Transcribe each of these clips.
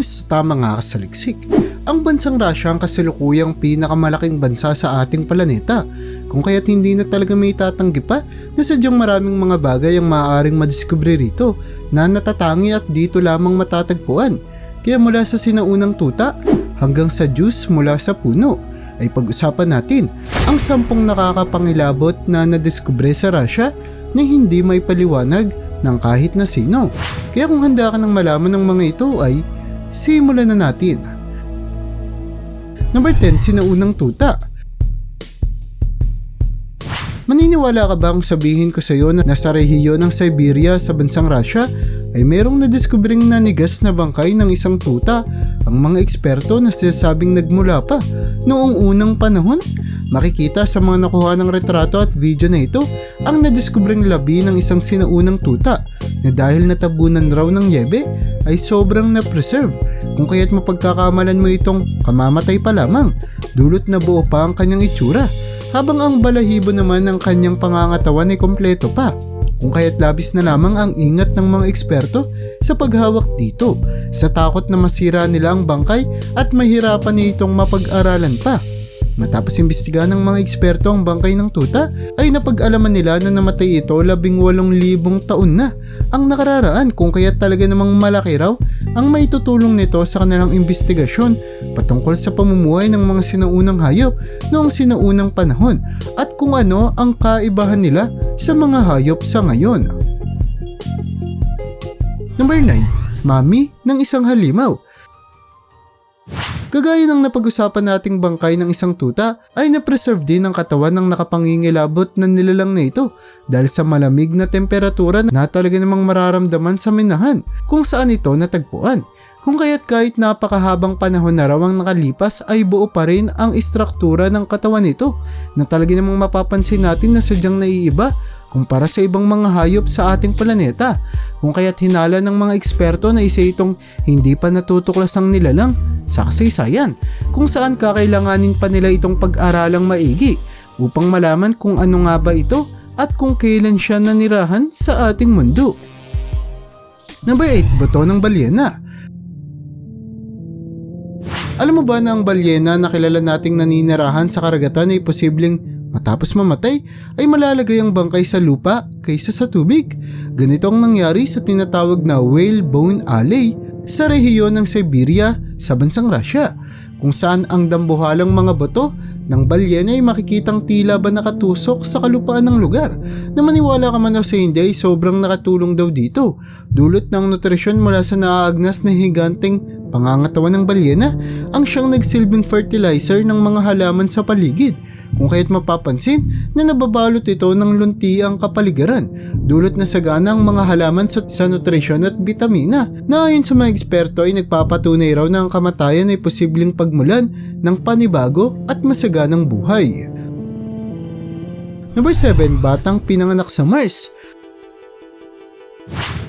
Kumusta mga kasaliksik? Ang bansang Russia ang kasalukuyang pinakamalaking bansa sa ating planeta. Kung kaya't hindi na talaga may tatanggi pa na sadyang maraming mga bagay ang maaaring madiskubre rito na natatangi at dito lamang matatagpuan. Kaya mula sa sinaunang tuta hanggang sa juice mula sa puno ay pag-usapan natin ang sampung nakakapangilabot na nadiskubre sa Russia na hindi may paliwanag ng kahit na sino. Kaya kung handa ka ng malaman ng mga ito ay simulan na natin. Number 10, sinaunang tuta. Maniniwala ka ba kung sabihin ko sa iyo na nasa rehiyon ng Siberia sa bansang Russia ay merong nadiskubring nanigas na bangkay ng isang tuta ang mga eksperto na sinasabing nagmula pa noong unang panahon? Makikita sa mga nakuha ng retrato at video na ito ang nadiskubring labi ng isang sinaunang tuta na dahil natabunan raw ng yebe ay sobrang na-preserve kung kaya't mapagkakamalan mo itong kamamatay pa lamang dulot na buo pa ang kanyang itsura habang ang balahibo naman ng kanyang pangangatawan ay kompleto pa kung kaya't labis na lamang ang ingat ng mga eksperto sa paghawak dito sa takot na masira nila ang bangkay at mahirapan nitong mapag-aralan pa. Matapos imbestigahan ng mga eksperto ang bangkay ng tuta ay napag-alaman nila na namatay ito labing walong libong taon na ang nakararaan kung kaya talaga namang malaki raw ang maitutulong nito sa kanilang investigasyon patungkol sa pamumuhay ng mga sinaunang hayop noong sinaunang panahon at kung ano ang kaibahan nila sa mga hayop sa ngayon. Number 9. Mami ng isang halimaw Kagaya ng napag-usapan nating bangkay ng isang tuta ay na-preserve din ang katawan ng nakapangingilabot na nilalang na ito dahil sa malamig na temperatura na talaga namang mararamdaman sa minahan kung saan ito natagpuan. Kung kaya't kahit napakahabang panahon na raw ang nakalipas ay buo pa rin ang istruktura ng katawan nito na talaga namang mapapansin natin na sadyang naiiba kumpara sa ibang mga hayop sa ating planeta. Kung kaya't hinala ng mga eksperto na isa itong hindi pa natutuklas ang nilalang sa kasaysayan kung saan kakailanganin pa nila itong pag-aralang maigi upang malaman kung ano nga ba ito at kung kailan siya nanirahan sa ating mundo. Number 8, Bato ng Balyena Alam mo ba na ang balyena na kilala nating naninirahan sa karagatan ay posibleng Matapos mamatay ay malalagay ang bangkay sa lupa kaysa sa tubig. Ganito ang nangyari sa tinatawag na whale bone alley sa rehiyon ng Siberia sa bansang Russia kung saan ang dambuhalang mga bato ng balyena ay makikitang tila ba nakatusok sa kalupaan ng lugar na maniwala ka man o sa hindi ay sobrang nakatulong daw dito dulot ng nutrisyon mula sa naaagnas na higanteng pangangatawan ng balyena ang siyang nagsilbing fertilizer ng mga halaman sa paligid kung kaya't mapapansin na nababalot ito ng lunti ang kapaligiran dulot na sagana ang mga halaman sa, sa nutrisyon at bitamina na ayon sa mga eksperto ay nagpapatunay raw na ang kamatayan ay posibleng pagmulan ng panibago at masaganang buhay. Number 7, Batang pinanganak sa Mars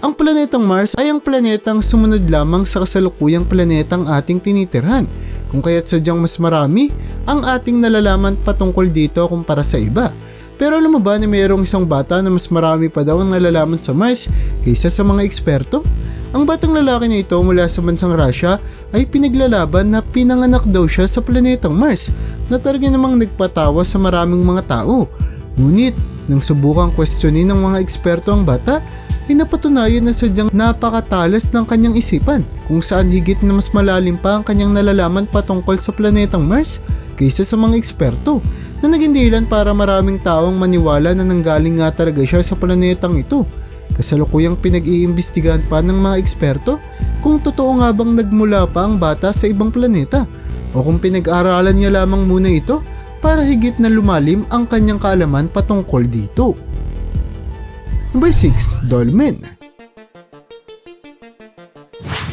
ang planetang Mars ay ang planetang sumunod lamang sa kasalukuyang planetang ating tinitirhan, kung kaya't sadyang mas marami ang ating nalalaman patungkol dito kumpara sa iba. Pero alam mo ba na mayroong isang bata na mas marami pa daw ang nalalaman sa Mars kaysa sa mga eksperto? Ang batang lalaki na ito mula sa bansang Russia ay pinaglalaban na pinanganak daw siya sa planetang Mars na talaga namang nagpatawa sa maraming mga tao. Ngunit, nang subukang questionin ng mga eksperto ang bata, ay napatunayan na sadyang napakatalas ng kanyang isipan kung saan higit na mas malalim pa ang kanyang nalalaman patungkol sa planetang Mars kaysa sa mga eksperto na naging dahilan para maraming taong maniwala na nanggaling nga talaga siya sa planetang ito. Kasalukuyang pinag-iimbestigahan pa ng mga eksperto kung totoo nga bang nagmula pa ang bata sa ibang planeta o kung pinag-aralan niya lamang muna ito para higit na lumalim ang kanyang kaalaman patungkol dito. Number 6. Dolmen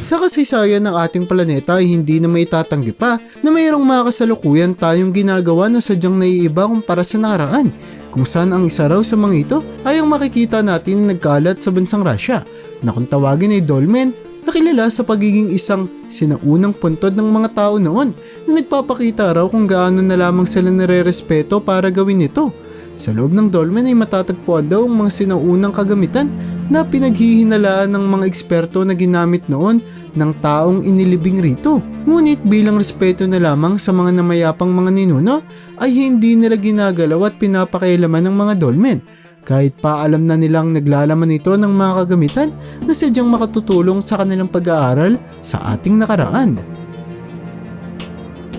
Sa kasaysayan ng ating planeta ay hindi na may tatanggi pa na mayroong mga kasalukuyan tayong ginagawa na sadyang naiiba kumpara sa nakaraan kung saan ang isa raw sa mga ito ay ang makikita natin na nagkalat sa bansang Russia na kung tawagin ay dolmen na kilala sa pagiging isang sinaunang puntod ng mga tao noon na nagpapakita raw kung gaano na lamang sila nare-respeto para gawin ito sa loob ng dolmen ay matatagpuan daw ang mga sinaunang kagamitan na pinaghihinalaan ng mga eksperto na ginamit noon ng taong inilibing rito. Ngunit bilang respeto na lamang sa mga namayapang mga ninuno ay hindi nila ginagalaw at pinapakailaman ng mga dolmen kahit pa alam na nilang naglalaman ito ng mga kagamitan na sadyang makatutulong sa kanilang pag-aaral sa ating nakaraan.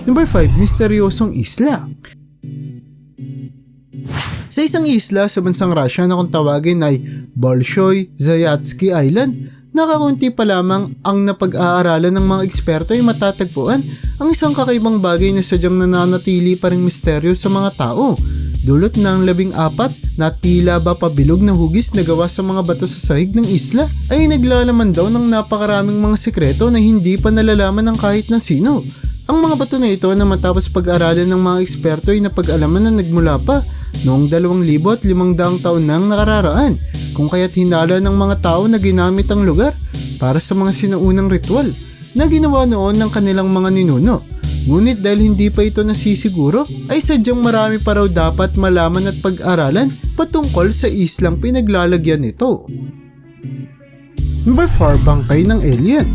Number 5, Misteryosong Isla. Sa isang isla sa bansang Russia na kung tawagin ay Bolshoy Zayatsky Island, nakakunti pa lamang ang napag-aaralan ng mga eksperto ay matatagpuan ang isang kakaibang bagay na sadyang nananatili pa rin misteryo sa mga tao. Dulot ng labing apat na tila ba pabilog na hugis na gawa sa mga bato sa sahig ng isla ay naglalaman daw ng napakaraming mga sikreto na hindi pa nalalaman ng kahit na sino. Ang mga bato na ito na matapos pag-aralan ng mga eksperto ay napag-alaman na nagmula pa noong 2,500 taon nang nakararaan kung kaya't hinala ng mga tao na ginamit ang lugar para sa mga sinaunang ritual na ginawa noon ng kanilang mga ninuno. Ngunit dahil hindi pa ito nasisiguro, ay sadyang marami pa raw dapat malaman at pag-aralan patungkol sa islang pinaglalagyan nito. Number 4, Bangkay ng Alien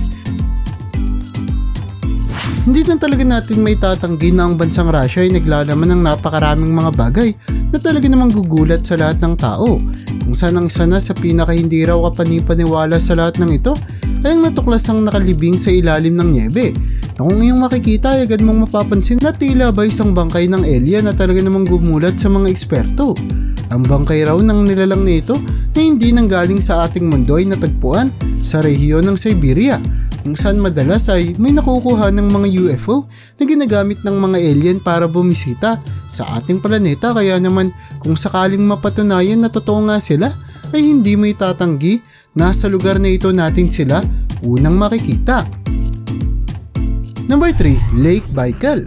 hindi na talaga natin may tatanggi na ang bansang Russia ay naglalaman ng napakaraming mga bagay na talaga namang gugulat sa lahat ng tao. Kung saan ang isa na sa pinaka hindi raw kapanipaniwala sa lahat ng ito ay ang natuklasang nakalibing sa ilalim ng niebe. Na kung iyong makikita ay agad mong mapapansin na tila ba isang bangkay ng alien na talaga namang gumulat sa mga eksperto. Ang bangkay raw ng nilalang na ito na hindi nanggaling sa ating mundo ay natagpuan sa rehiyon ng Siberia kung saan madalas ay may nakukuha ng mga UFO na ginagamit ng mga alien para bumisita sa ating planeta kaya naman kung sakaling mapatunayan na totoo nga sila ay hindi may tatanggi na sa lugar na ito natin sila unang makikita. Number 3, Lake Baikal.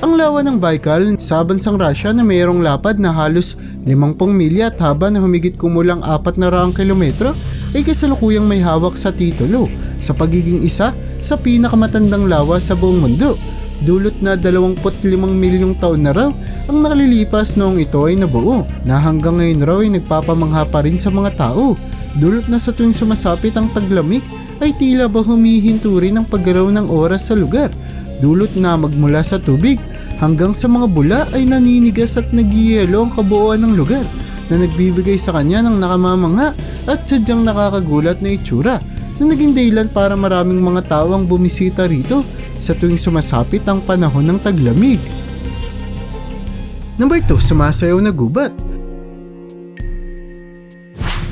Ang lawa ng Baikal sa bansang Russia na mayroong lapad na halos 50 milya at haba na humigit kumulang 4 na raang kilometro ay kasalukuyang may hawak sa titulo sa pagiging isa sa pinakamatandang lawa sa buong mundo. Dulot na 25 milyong taon na raw ang nakalilipas noong ito ay nabuo na hanggang ngayon raw ay nagpapamangha pa rin sa mga tao. Dulot na sa tuwing sumasapit ang taglamig ay tila ba humihinto rin ang paggalaw ng oras sa lugar. Dulot na magmula sa tubig hanggang sa mga bula ay naninigas at nagyiyelo ang kabuuan ng lugar na nagbibigay sa kanya ng nakamamangha at sadyang nakakagulat na itsura na naging dahilan para maraming mga tao ang bumisita rito sa tuwing sumasapit ang panahon ng taglamig. Number 2, sumasayaw na gubat.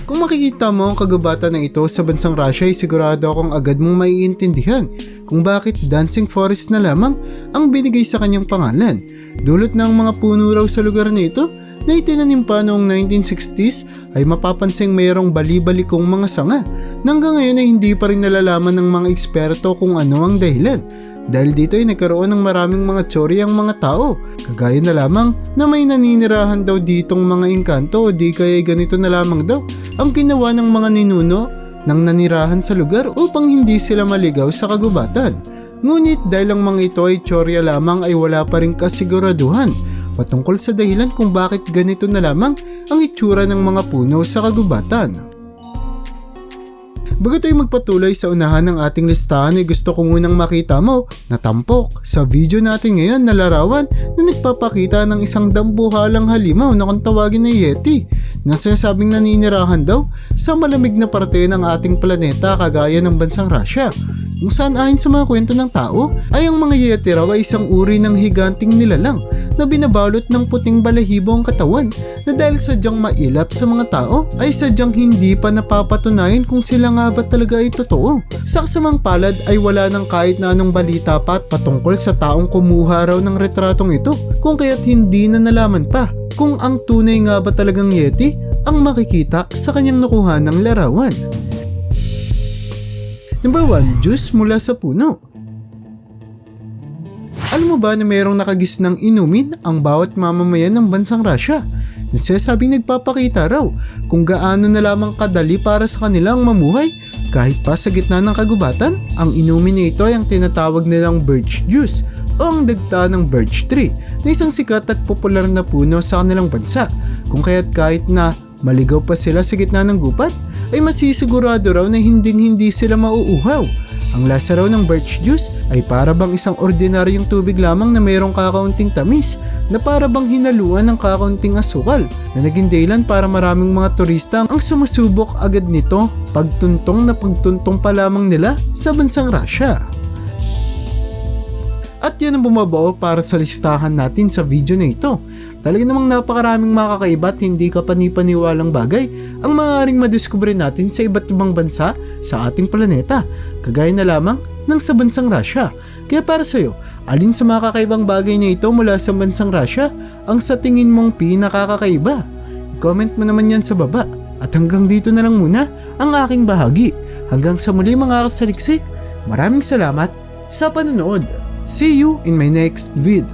Kung makikita mo ang kagubatan na ito sa bansang Russia ay sigurado akong agad mong maiintindihan kung bakit Dancing Forest na lamang ang binigay sa kanyang pangalan. Dulot ng mga puno raw sa lugar na ito na itinanim pa noong 1960s ay mapapansing mayroong bali-balikong mga sanga na hanggang ngayon ay hindi pa rin nalalaman ng mga eksperto kung ano ang dahilan. Dahil dito ay nagkaroon ng maraming mga tsori ang mga tao. Kagaya na lamang na may naninirahan daw ditong mga engkanto o di kaya ganito na lamang daw ang ginawa ng mga ninuno ng nanirahan sa lugar upang hindi sila maligaw sa kagubatan. Ngunit dahil ang mga ito ay tsorya lamang ay wala pa rin kasiguraduhan patungkol sa dahilan kung bakit ganito na lamang ang itsura ng mga puno sa kagubatan. Bago tayo magpatuloy sa unahan ng ating listahan ay gusto ko munang makita mo na tampok sa video natin ngayon na larawan na nagpapakita ng isang dambuhalang halimaw na kung tawagin na Yeti na sinasabing naninirahan daw sa malamig na parte ng ating planeta kagaya ng bansang Russia kung saan ayon sa mga kwento ng tao ay ang mga Yeti raw ay isang uri ng higanting nilalang na binabalot ng puting balahibo ang katawan na dahil sadyang mailap sa mga tao ay sadyang hindi pa napapatunayan kung sila nga ba talaga ay totoo. Sa kasamang palad ay wala nang kahit na anong balita pa at patungkol sa taong kumuha raw ng retratong ito kung kaya't hindi na nalaman pa kung ang tunay nga ba talagang Yeti ang makikita sa kanyang nakuha ng larawan. Number 1, juice mula sa puno. Alam mo ba na mayroong nakagis ng inumin ang bawat mamamayan ng bansang Russia? Nagsasabing nagpapakita raw kung gaano na lamang kadali para sa kanilang mamuhay kahit pa sa gitna ng kagubatan. Ang inumin na ito ay ang tinatawag nilang birch juice o ang dagta ng birch tree na isang sikat at popular na puno sa kanilang bansa kung kaya't kahit na maligaw pa sila sa gitna ng gupat, ay masisigurado raw na hinding-hindi sila mauuhaw. Ang lasa raw ng birch juice ay para bang isang ordinaryong tubig lamang na mayroong kakaunting tamis na para bang hinaluan ng kakaunting asukal na naging dahilan para maraming mga turista ang sumusubok agad nito pagtuntong na pagtuntong pa lamang nila sa bansang Russia. At yan ang bumabao para sa listahan natin sa video na ito. Talaga namang napakaraming makakaiba at hindi ka panipaniwalang bagay ang maaaring madiskubre natin sa iba't ibang bansa sa ating planeta, kagaya na lamang ng sa bansang Russia. Kaya para sa'yo, alin sa mga kakaibang bagay na ito mula sa bansang Russia ang sa tingin mong pinakakakaiba? Comment mo naman yan sa baba. At hanggang dito na lang muna ang aking bahagi. Hanggang sa muli mga kasaliksik, maraming salamat sa panonood. See you in my next vid.